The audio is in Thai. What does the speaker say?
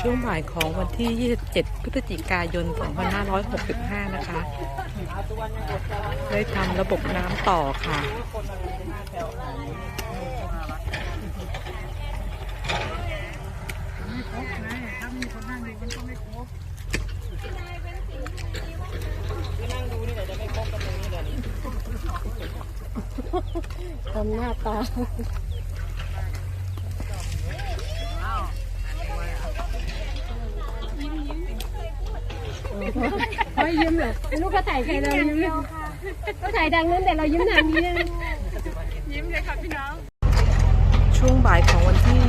ช่วงบ่ายของวันที่ 27 พฤศจิกายน 2565 นะคะ ได้ทำระบบน้ำต่อค่ะ ทำหน้าตา ไม่ยิ้มเหรอลูกก็ถ่ายใครเรายิ้มก็ถ่ายดังนั้นแต่เรายิ้มนานนี้นะช่วงบ่ายของวันที่